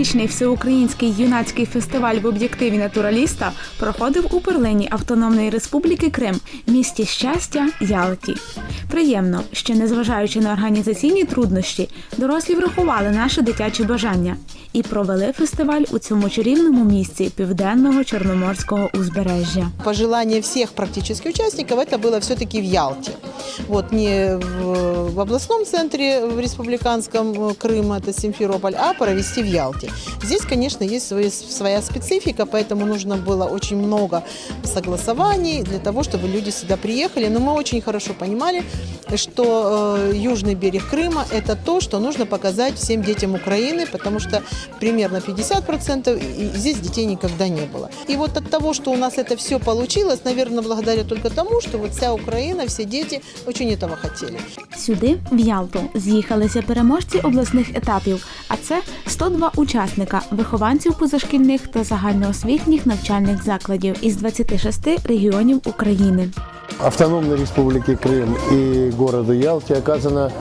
Цьогорічний всеукраїнський юнацький фестиваль в об'єктиві натураліста проходив у перлині Автономної Республіки Крим, місті щастя Ялті. Приємно, що незважаючи на організаційні труднощі, дорослі врахували наше дитяче бажання і провели фестиваль у цьому чарівному місці південного чорноморського узбережжя. Пожелание всех практически участников это было все-таки в Ялте. Вот не в, в областном центре в республиканском э, Крыма, это Симферополь, а провести в Ялте. Здесь, конечно, есть свои- своя специфика, поэтому нужно было очень много согласований для того, чтобы люди сюда приехали. Но мы очень хорошо понимали, что э, южный берег Крыма – это то, что нужно показать всем детям Украины, потому что примерно 50% и здесь детей никогда не было. И вот от того, что у нас это все получилось, наверное, благодаря только тому, что вот вся Украина, все дети очень этого хотели. Сюди, в Ялту, з'їхалися переможці обласних етапів, а це 102 учасника, вихованців позашкільних та загальноосвітніх навчальних закладів із 26 регіонів України. Автономной Республике Крым и городу Ялте оказано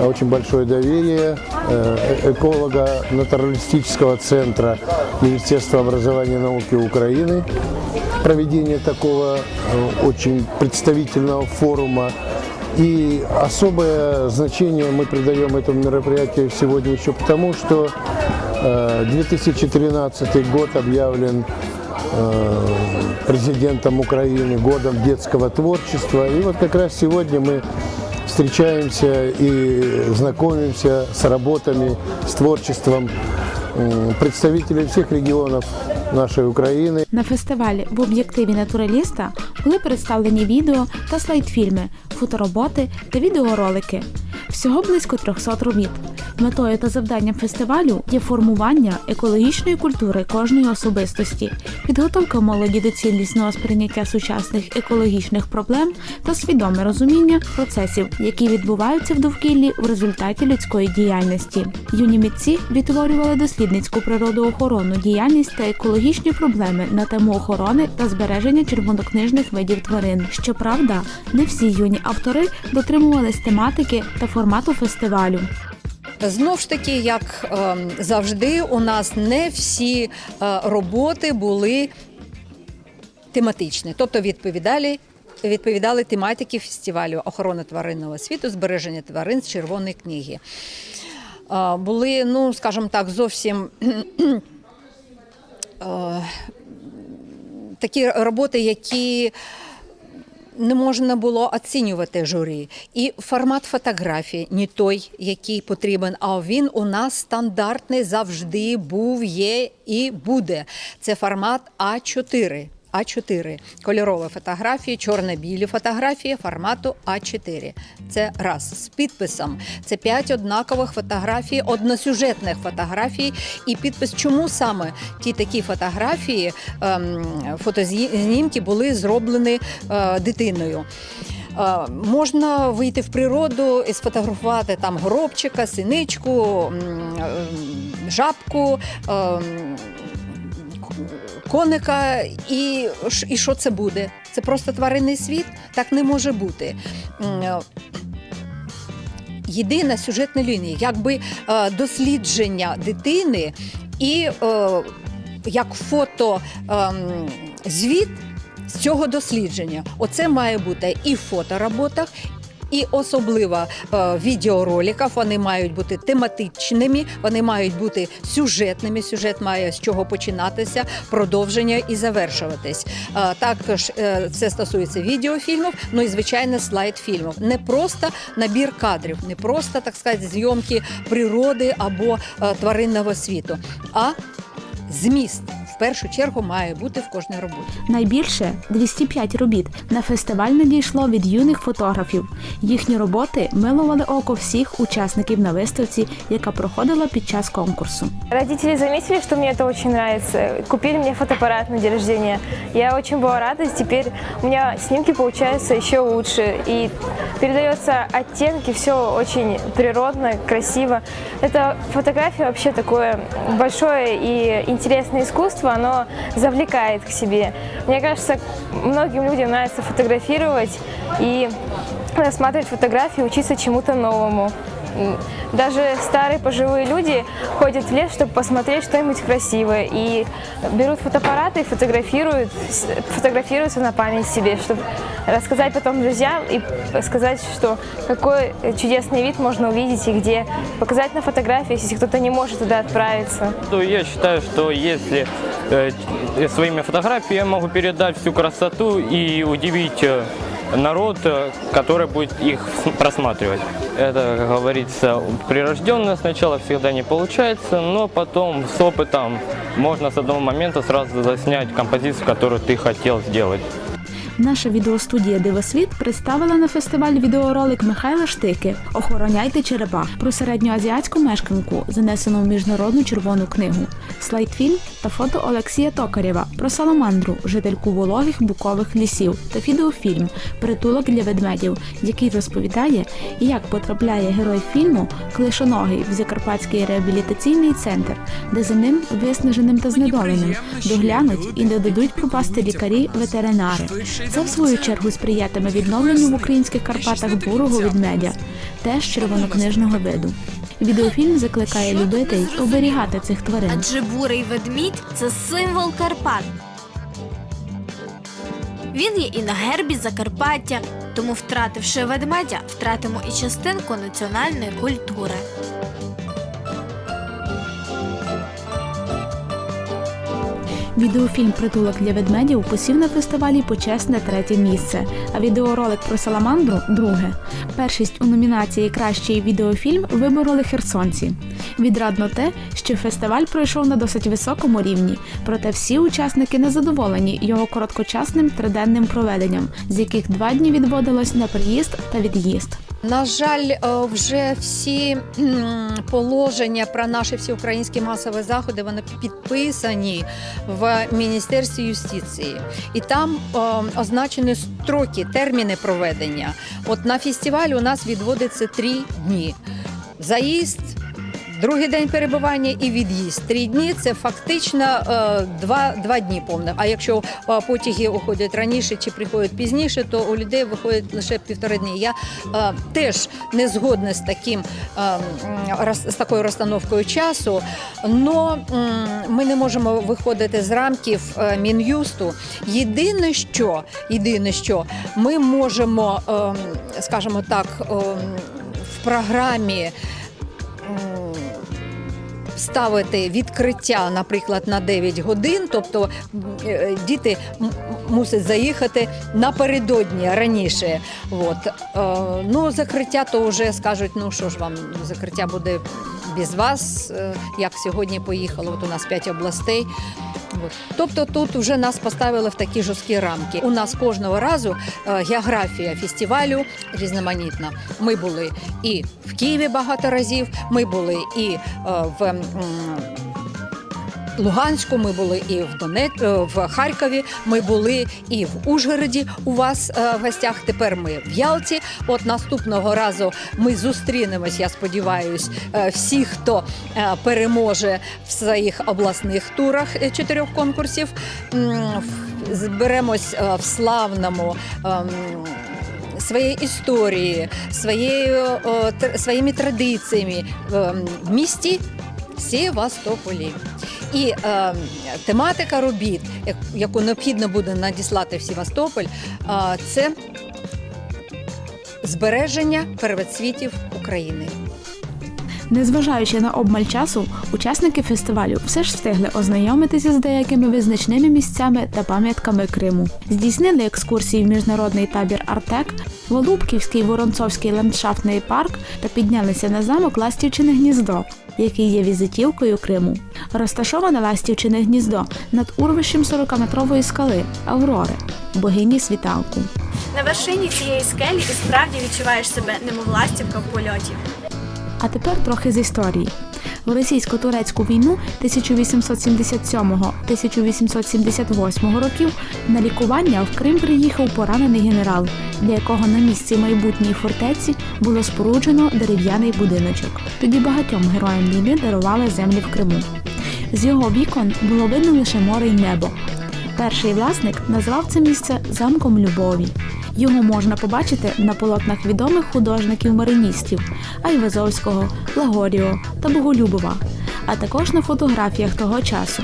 очень большое доверие э, эколого-натуралистического центра Министерства образования и науки Украины. Проведение такого э, очень представительного форума. И особое значение мы придаем этому мероприятию сегодня еще потому, что э, 2013 год объявлен э, президентом Украины годом детского творчества. И вот как раз сегодня мы встречаемся и знакомимся с работами, с творчеством м, представителей всех регионов нашей Украины. На фестивалі в об'єктиві натураліста були представлені відео та слайдфільми, фотороботи та відеоролики. Всього близько 300 робіт. Метою та завданням фестивалю є формування екологічної культури кожної особистості, підготовка молоді до цілісного сприйняття сучасних екологічних проблем та свідоме розуміння процесів, які відбуваються в довкіллі в результаті людської діяльності. Юні митці відтворювали дослідницьку природоохоронну діяльність та екологічні проблеми на тему охорони та збереження червонокнижних видів тварин. Щоправда, не всі юні автори дотримувались тематики та формату фестивалю. Знов ж таки, як ем, завжди, у нас не всі е, роботи були тематичні, тобто відповідали. Відповідали тематики фестивалю охорони тваринного світу, збереження тварин з червоної книги. Е, Були, ну скажімо так, зовсім е, такі роботи, які не можна було оцінювати журі. І формат фотографії не той, який потрібен, а він у нас стандартний завжди був, є і буде. Це формат А4. А4 кольорові фотографії, чорно-білі фотографії формату А4. Це раз з підписом. Це п'ять однакових фотографій, односюжетних фотографій. І підпис, чому саме ті такі фотографії, ем, фотознімки були зроблені е, дитиною. Е, Можна вийти в природу і сфотографувати там горобчика, синичку, ем, жабку. Коника, і, і що це буде? Це просто тваринний світ? Так не може бути. Е, Єдина сюжетна лінія, якби е, дослідження дитини і е, як фото ем, звіт з цього дослідження. Оце має бути і в фотороботах. І особливо е, в вони мають бути тематичними, вони мають бути сюжетними. Сюжет має з чого починатися, продовження і завершуватись. Е, також е, це стосується відеофільмів, ну і звичайно слайд фільмів. Не просто набір кадрів, не просто так сказати, зйомки природи або е, тваринного світу, а зміст в першу чергу має бути в кожній роботі. Найбільше 205 робіт на фестиваль надійшло від юних фотографів. Їхні роботи милували око всіх учасників на виставці, яка проходила під час конкурсу. Родители заметили, что мне это очень нравится. Купили мне фотоаппарат на день рождения. Я очень была рада. Теперь у меня снимки получаются еще лучше. И передается оттенки, все очень природно, красиво. Это фотография вообще такое большое и интересное искусство. Оно завлекает к себе. Мне кажется, многим людям нравится фотографировать и рассматривать фотографии, учиться чему-то новому. М, Даже старые пожилые люди ходят в лес, чтобы посмотреть что-нибудь красивое. И берут фотоаппараты и фотографируют, с- фотографируются на память себе, чтобы рассказать потом друзьям и сказать, что какой чудесный вид можно увидеть и где. Показать на фотографии, если кто-то не может туда отправиться. То я считаю, что если э, т- своими фотографиями я могу передать всю красоту и удивить э, народ, э, который будет их с- просматривать. Это, как говорится, прирожденно сначала всегда не получается, но потом с опытом можно с одного момента сразу заснять композицию, которую ты хотел сделать. Наша відеостудія Дивосвіт представила на фестиваль відеоролик Михайла Штики Охороняйте черепах про середньоазіатську мешканку, занесену в міжнародну червону книгу, слайдфільм та фото Олексія Токарєва про саламандру, жительку вологих букових лісів та відеофільм Притулок для ведмедів, який розповідає, як потрапляє герой фільму Клишоногий в Закарпатський реабілітаційний центр, де за ним виснаженим та знедоленим доглянуть і не дадуть пропасти лікарі-ветеринари. Це в свою чергу сприятиме відновленню в українських Карпатах бурого ведмедя, теж червонокнижного виду. Відеофільм закликає любити й оберігати цих тварин. Адже бурий ведмідь це символ Карпат. Він є і на гербі Закарпаття, тому втративши ведмедя, втратимо і частинку національної культури. Відеофільм Притулок для ведмедів посів на фестивалі почесне третє місце, а відеоролик про саламандру друге. Першість у номінації Кращий відеофільм вибороли херсонці. Відрадно те, що фестиваль пройшов на досить високому рівні, проте всі учасники не задоволені його короткочасним триденним проведенням, з яких два дні відводилось на приїзд та від'їзд. На жаль, е, вже всі положення про наші всеукраїнські масові заходи вони підписані в Міністерстві юстиції, і там е, означені строки, терміни проведення. От на фестиваль у нас відводиться три дні. Заїзд. Другий день перебування і від'їзд. Три дні це фактично е, два, два дні повне. А якщо е, потяги уходять раніше чи приходять пізніше, то у людей виходить лише півтори дні. Я е, теж не згодна з таким з такою розстановкою часу. Но ми не можемо виходити з рамків мін'юсту. Єдине, що єдине, що ми можемо, ем, скажімо так, ем, в програмі. Ставити відкриття, наприклад, на 9 годин, тобто е, діти мусять заїхати напередодні раніше. От. Е, ну, закриття то вже скажуть, ну що ж вам, закриття буде без вас, е, як сьогодні поїхало. От у нас п'ять областей. Тобто тут вже нас поставили в такі жорсткі рамки. У нас кожного разу е, географія фестивалю різноманітна. Ми були і в Києві багато разів, ми були і е, в. Луганську, ми були і в Донець, в Харкові, ми були і в Ужгороді у вас е, в гостях. Тепер ми в Ялті. От наступного разу ми зустрінемось, я сподіваюсь, е, всі, хто е, переможе в своїх обласних турах е, чотирьох конкурсів. Зберемось е, в славному. ем, Своєї історії, своєю, е, своїми традиціями ем, в місті Севастополі. І е, тематика робіт, яку необхідно буде надіслати в Севастополь, е, це збереження первоцвітів України. Незважаючи на обмаль часу, учасники фестивалю все ж встигли ознайомитися з деякими визначними місцями та пам'ятками Криму. Здійснили екскурсії в міжнародний табір Артек, Волубківський Воронцовський ландшафтний парк та піднялися на замок Ластівчине гніздо, який є візитівкою Криму. Розташоване Ластівчине гніздо над урвищем 40-метрової скали Аврори, богині світанку. На вершині цієї скелі і справді відчуваєш себе немов ластівка в польоті. А тепер трохи з історії. В російсько-турецьку війну 1877-1878 років на лікування в Крим приїхав поранений генерал, для якого на місці майбутньої фортеці було споруджено дерев'яний будиночок. Тоді багатьом героям війни дарували землі в Криму. З його вікон було видно лише море й небо. Перший власник назвав це місце замком любові. Його можна побачити на полотнах відомих художників-мариністів Айвазовського, Лагоріо та Боголюбова, а також на фотографіях того часу.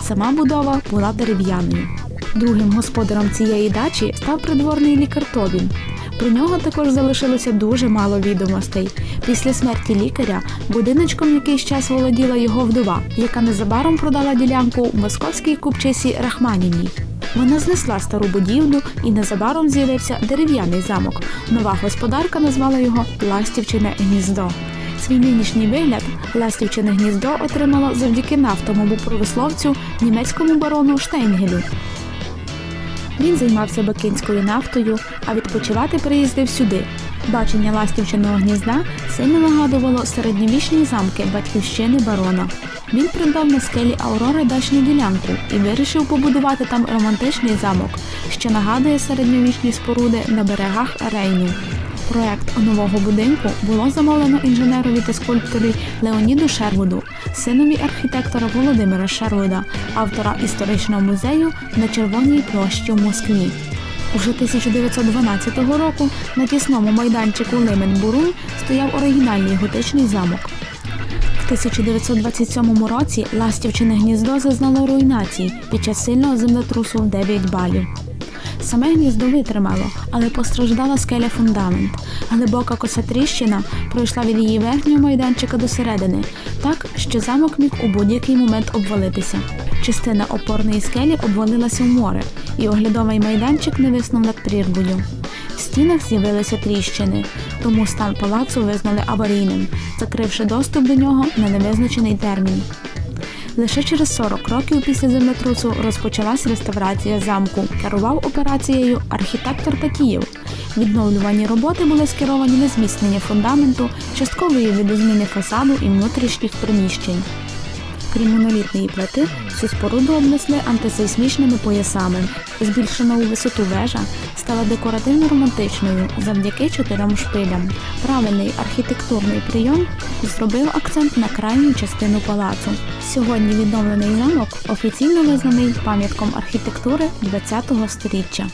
Сама будова була дерев'яною. Другим господарем цієї дачі став придворний лікар Тобін. Про нього також залишилося дуже мало відомостей. Після смерті лікаря будиночком якийсь час володіла його вдова, яка незабаром продала ділянку московській купчисі Рахманіній. Вона знесла стару будівлю і незабаром з'явився дерев'яний замок. Нова господарка назвала його Ластівчине гніздо. Свій нинішній вигляд Ластівчине гніздо отримало завдяки нафтовому промисловцю німецькому барону Штейнгелю. Він займався бакинською нафтою, а відпочивати приїздив сюди. Бачення ластівчиного гнізда сильно нагадувало середньовічні замки батьківщини барона. Він придбав на скелі Аврори дачну ділянку і вирішив побудувати там романтичний замок, що нагадує середньовічні споруди на берегах Рейну. Проект нового будинку було замовлено інженерові та скульпторі Леоніду Шервуду, синові архітектора Володимира Шервуда, автора історичного музею на Червоній площі в Москві. Уже 1912 року на тісному майданчику Лимен Бурун стояв оригінальний готичний замок. В 1927 році Ластівчине гніздо зазнало руйнації під час сильного землетрусу в 9 балів. Саме гніздо витримало, але постраждала скеля фундамент. Глибока коса тріщина пройшла від її верхнього майданчика до середини, так що замок міг у будь-який момент обвалитися. Частина опорної скелі обвалилася в море, і оглядовий майданчик не виснув над прірвою. В стінах з'явилися тріщини, тому стан палацу визнали аварійним, закривши доступ до нього на невизначений термін. Лише через 40 років після землетрусу розпочалась реставрація замку. Керував операцією архітектор Татіїв. Відновлювані роботи були скеровані на зміцнення фундаменту, часткової видозміни фасаду і внутрішніх приміщень. Крім монолітної плити, всю споруду обнесли антисейсмічними поясами. Збільшена у висоту вежа стала декоративно-романтичною завдяки чотирьом шпилям. Правильний архітектурний прийом зробив акцент на крайню частину палацу. Сьогодні відновлений замок офіційно визнаний пам'ятком архітектури ХХ століття.